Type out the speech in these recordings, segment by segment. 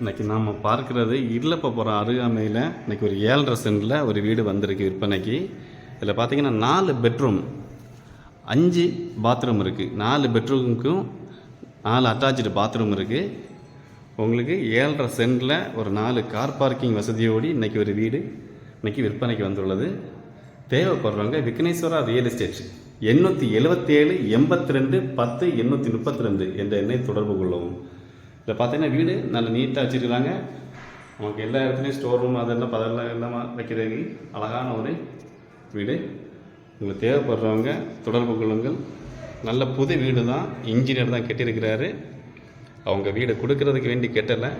இன்றைக்கி நாம் பார்க்குறது இல்லப்பப்புறம் அருகாமையில் இன்னைக்கு ஒரு ஏழரை சென்டில் ஒரு வீடு வந்திருக்கு விற்பனைக்கு. இதில் பார்த்தீங்கன்னா நாலு பெட்ரூம் அஞ்சு பாத்ரூம் இருக்குது நாலு பெட்ரூமுக்கும் நாலு அட்டாச்சு பாத்ரூம் இருக்குது உங்களுக்கு ஏழரை சென்டில் ஒரு நாலு கார் பார்க்கிங் வசதியோடு இன்னைக்கு ஒரு வீடு இன்றைக்கி விற்பனைக்கு வந்துள்ளது. தேவைப்படுறவங்க விக்னேஸ்வரா ரியல் எஸ்டேட் எண்ணூற்றி எழுபத்தேழு எண்பத்தி ரெண்டு பத்து எண்ணூற்றி முப்பத்தி ரெண்டு என்ற எண்ணை தொடர்பு கொள்ளவும். இதில் பார்த்தீங்கன்னா வீடு நல்ல நீட்டாக வச்சுருக்குறாங்க. நமக்கு எல்லா இடத்துலையும் ஸ்டோர் ரூம் அதெல்லாம் பதெல்லாம் எல்லாமே வைக்கிறதுக்கு அழகான ஒரு வீடு. உங்களுக்கு தேவைப்படுறவங்க தொடர்பு கொள்ளுங்கள். நல்ல புது வீடு தான் இன்ஜினியர் தான் கட்டியிருக்கிறாரு. அவங்க வீடை கொடுக்கறதுக்கு வேண்டி கெட்டலை.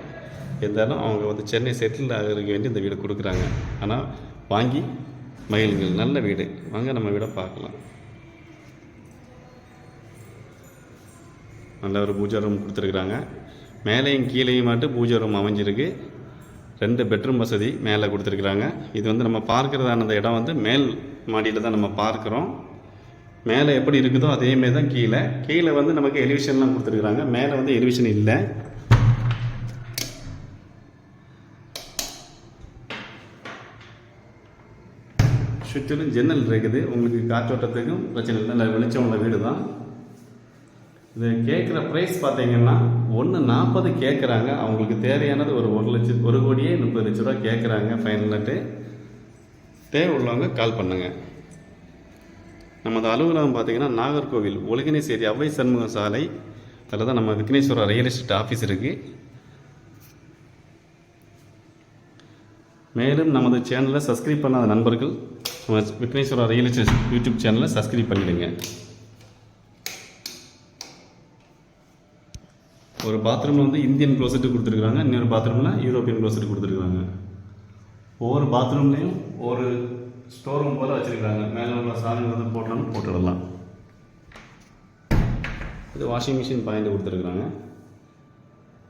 இருந்தாலும் அவங்க வந்து சென்னை செட்டில் ஆகிறதுக்கு வேண்டி இந்த வீடு கொடுக்குறாங்க. ஆனால் வாங்கி மகிழுங்கள். நல்ல வீடு. வாங்க நம்ம வீடை பார்க்கலாம். நல்ல ஒரு பூஜா ரூம் கொடுத்துருக்குறாங்க. மேலேயும் கீழேயும் மட்டும் பூஜை ரூம் அமைஞ்சிருக்கு. ரெண்டு பெட்ரூம் வசதி மேலே கொடுத்துருக்குறாங்க. இது வந்து நம்ம பார்க்குறதான அந்த இடம் வந்து மேல் மாடியில் தான் நம்ம பார்க்குறோம். மேலே எப்படி இருக்குதோ அதேமாரி தான் கீழே. கீழே வந்து நமக்கு எலிவிஷன்லாம் கொடுத்துருக்குறாங்க. மேலே வந்து எலிவிஷன் இல்லை. சுற்றிலும் ஜன்னல் இருக்குது. உங்களுக்கு காற்றோட்டத்துக்கும் பிரச்சனை இல்லை. நல்ல வெளிச்சம் உள்ள வீடு தான் இது கேட்குற ப்ரைஸ் பார்த்தீங்கன்னா ஒன்று நாற்பது கேட்குறாங்க. அவங்களுக்கு தேவையானது ஒரு ஒரு லட்சம் ஒரு கோடியே முப்பது லட்ச ரூபா கேட்குறாங்க ஃபைனல்ட்டு தேவை உள்ளவங்க கால் பண்ணுங்கள் நமது அலுவலகம் பார்த்திங்கன்னா நாகர்கோவில் ஒழுங்கினேசேரி அவ்வை சண்முக சாலை. அதில் தான் நம்ம விக்னேஸ்வரா ரியல் எஸ்டேட் ஆஃபீஸ் இருக்குது மேலும் நமது சேனலை சப்ஸ்கிரைப் பண்ணாத நண்பர்கள் நம்ம விக்னேஸ்வரா ரியல் எஸ்டேட் யூடியூப் சேனலை சப்ஸ்கிரைப் பண்ணிவிடுங்க ஒரு பாத்ரூமில் வந்து இந்தியன் க்ளோசெட் கொடுத்துருக்குறாங்க இன்னொரு பாத்ரூமில் யூரோப்பியன் க்ளோசெட் கொடுத்துருக்குறாங்க. ஒவ்வொரு பாத்ரூம்லேயும் ஒரு ஸ்டோர் ரூம் போல் வச்சுருக்காங்க மேலே உள்ள சாதனங்கள் வந்து போட்டாலும் போட்டுடலாம். இது வாஷிங் மிஷின் பாயிண்ட் கொடுத்துருக்குறாங்க.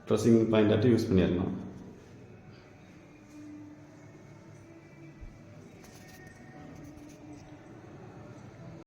ட்ரெஸ்ஸிங் பாயிண்டாட்டு யூஸ் பண்ணிடலாம்.